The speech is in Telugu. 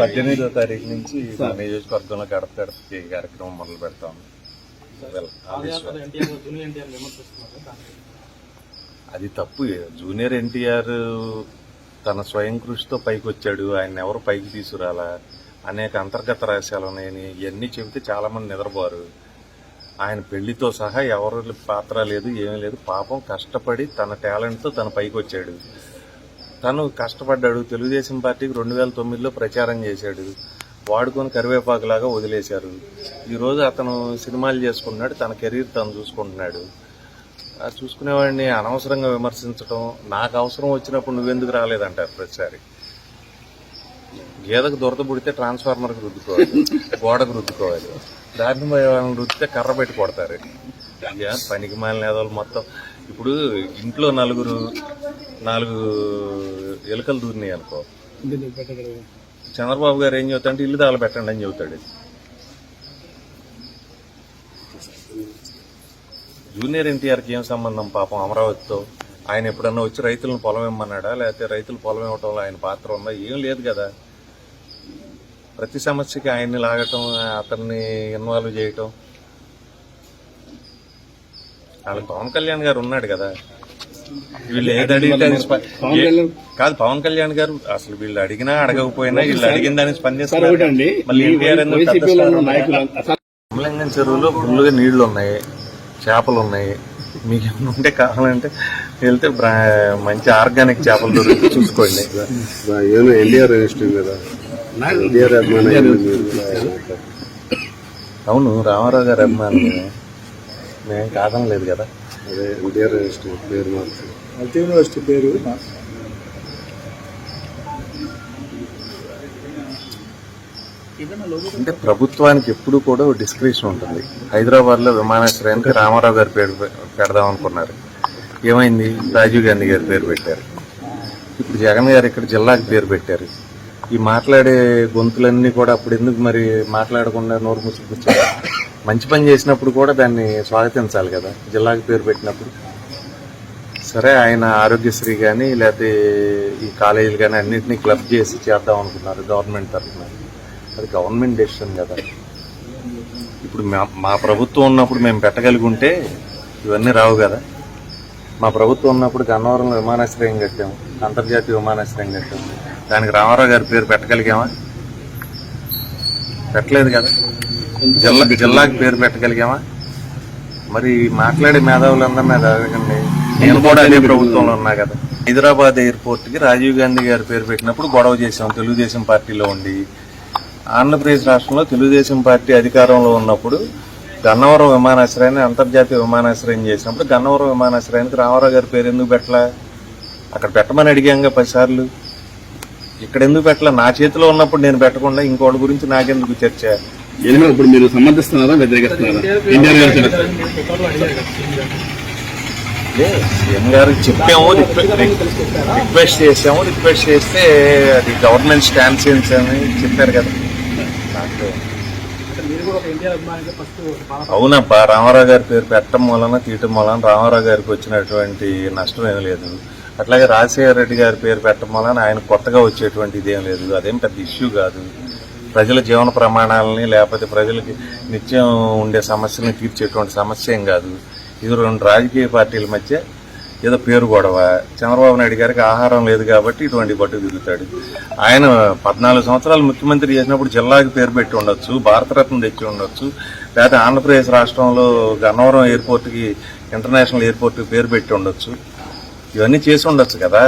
పద్దెనిమిదో తారీఖు నుంచి నియోజకవర్గంలో గడప గడపకి కార్యక్రమం మొదలు పెడతాం. అది తప్పు. జూనియర్ ఎన్టీఆర్ తన స్వయం కృషితో పైకి వచ్చాడు ఆయన ఎవరు పైకి తీసుకురాలా? అనేక అంతర్గత రహస్యాలు ఉన్నాయని ఇవన్నీ చెబితే చాలా మంది నిద్రపోరు. ఆయన పెళ్ళితో సహా ఎవరి పాత్ర లేదు ఏమీ లేదు. పాపం కష్టపడి తన టాలెంట్తో తన పైకి వచ్చాడు తను కష్టపడ్డాడు. తెలుగుదేశం పార్టీకి రెండు వేల తొమ్మిదిలో ప్రచారం చేశాడు. వాడుకొని కరివేపాకులాగా వదిలేశారు. ఈరోజు అతను సినిమాలు చేసుకుంటున్నాడు. తన కెరీర్ తను చూసుకుంటున్నాడు. చూసుకునేవాడిని అనవసరంగా విమర్శించడం నాకు అవసరం వచ్చినప్పుడు నువ్వెందుకు రాలేదంటారు ప్రతిసారి. గేదకు దొరద పుడితే ట్రాన్స్ఫార్మర్కి రుద్దుకోవాలి గోడకు రుద్దుకోవాలి. దారిని రుద్దితే కర్ర పెట్టి కొడతారు. పనికి మాలిన ఏదోలు మొత్తం. ఇప్పుడు ఇంట్లో నలుగురు నాలుగు ఎలుకలు దూరినాయి అనుకో. చంద్రబాబు గారు ఏం చెబుతాడంటే ఇల్లు దాగలు పెట్టండి అని చెబుతాడు. జూనియర్ ఎన్టీఆర్కి ఏం సంబంధం పాపం అమరావతితో? ఆయన ఎప్పుడన్నా వచ్చి రైతులను పొలం ఇమ్మన్నాడా? లేకపోతే రైతులు పొలం ఇవ్వటంలో ఆయన పాత్ర ఉందా? ఏం లేదు కదా. ప్రతి సమస్యకి ఆయన్ని లాగటం అతన్ని ఇన్వాల్వ్ చేయటం. వాళ్ళకి పవన్ కళ్యాణ్ గారు ఉన్నాడు కదా. వీళ్ళు కాదు పవన్ కళ్యాణ్ గారు అసలు వీళ్ళు అడిగినా అడగకపోయినా వీళ్ళు అడిగిన దాన్ని స్పందిస్తారు చెరువులో ఫుల్గా నీళ్ళు ఉన్నాయి చేపలు ఉన్నాయి. మీకు ఏమైనా ఉంటే కావాలంటే వెళ్తే మంచి ఆర్గానిక్ చేపలు దొరికి చూసుకోండి. అవును రామారావు గారు అభిమానులు మేము కాదనలేదు కదా. అదే ఎన్టీఆర్ రిజిస్ట్రీ పేరు మార్చి. యూనివర్సిటీ పేరు అంటే ప్రభుత్వానికి ఎప్పుడు కూడా డిస్క్రిప్షన్ ఉంటుంది. హైదరాబాద్లో విమానాశ్రయానికి రామారావు గారి పేరు పెడదాం అనుకున్నారు. ఏమైంది? రాజీవ్ గాంధీ గారి పేరు పెట్టారు. ఇప్పుడు జగన్ గారు ఇక్కడ జిల్లాకి పేరు పెట్టారు. ఈ మాట్లాడే గొంతులన్నీ కూడా అప్పుడు ఎందుకు మరి మాట్లాడకుండా నోరు మూసుకొచ్చారు మంచి పని చేసినప్పుడు కూడా దాన్ని స్వాగతించాలి కదా. జిల్లాకి పేరు పెట్టినప్పుడు. సరే ఆయన ఆరోగ్యశ్రీ కానీ లేకపోతే ఈ కాలేజీలు కానీ అన్నింటినీ క్లబ్ చేసి చేద్దాం అనుకున్నారు గవర్నమెంట్ తరఫున. అది గవర్నమెంట్ డెసిషన్ కదా. ఇప్పుడు మా- మా ప్రభుత్వం ఉన్నప్పుడు మేము పెట్టగలిగి ఉంటే ఇవన్నీ రావు కదా. మా ప్రభుత్వం ఉన్నప్పుడు గన్నవరంలో విమానాశ్రయం కట్టాము. అంతర్జాతీయ విమానాశ్రయం కట్టాము. దానికి రామారావు గారి పేరు పెట్టగలిగామా? పెట్టలేదు కదా. జిల్లా జిల్లాకి పేరు పెట్టగలిగామా? మరి మాట్లాడే మేధావులందరినీ అది అడగండి. నేను కూడా అదే ప్రభుత్వంలో ఉన్నా కదా. హైదరాబాద్ ఎయిర్పోర్ట్కి రాజీవ్ గాంధీ గారు పేరు పెట్టినప్పుడు గొడవ చేశాం తెలుగుదేశం పార్టీలో ఉండి. ఆంధ్రప్రదేశ్ రాష్ట్రంలో తెలుగుదేశం పార్టీ అధికారంలో ఉన్నప్పుడు గన్నవరం విమానాశ్రయాన్ని అంతర్జాతీయ విమానాశ్రయం చేసినప్పుడు గన్నవరం విమానాశ్రయానికి రామారావు గారి పేరు ఎందుకు పెట్టలా? అక్కడ పెట్టమని అడిగాంగా పదిసార్లు. ఇక్కడ ఎందుకు పెట్టలా? నా చేతిలో ఉన్నప్పుడు నేను పెట్టకుండా ఇంకోటి గురించి నాకెందుకు చర్చ? ఏదైనా ఇప్పుడు మీరు సమర్థిస్తున్నారా వ్యతిరేకిస్తున్నారా? ఎన్టీఆర్ గారు చెప్పారు. చెప్పాము రిక్వెస్ట్ చేసాము రిక్వెస్ట్ చేస్తే అది గవర్నమెంట్ స్టాండ్స్ అని చెప్పారు కదా. నాకు రామారావు గారి పేరు పెట్టడం వలన తీయటం వలన రామారావు గారికి వచ్చినటువంటి నష్టం ఏం లేదు. అట్లాగే రాజశేఖర రెడ్డి గారి పేరు పెట్టడం వలన ఆయన కొత్తగా వచ్చేటువంటి ఏం లేదు. అదేం పెద్ద ఇష్యూ కాదు. ప్రజల జీవన ప్రమాణాలని లేకపోతే ప్రజలకి నిత్యం ఉండే సమస్యలను తీర్చేటువంటి సమస్య ఏం కాదు. ఇది రెండు రాజకీయ పార్టీల మధ్య ఏదో పేరు గొడవ. చంద్రబాబు నాయుడు గారికి ఆహారం లేదు కాబట్టి ఇటువంటి పట్టు దిగుతాడు ఆయన పద్నాలుగు సంవత్సరాలు ముఖ్యమంత్రి చేసినప్పుడు జిల్లాకి పేరు పెట్టి ఉండొచ్చు భారతరత్న తెచ్చి ఉండొచ్చు లేకపోతే ఆంధ్రప్రదేశ్ రాష్ట్రంలో గన్నవరం ఎయిర్పోర్ట్కి ఇంటర్నేషనల్ ఎయిర్పోర్ట్కి పేరు పెట్టి ఉండొచ్చు. ఇవన్నీ చేసి ఉండొచ్చు కదా.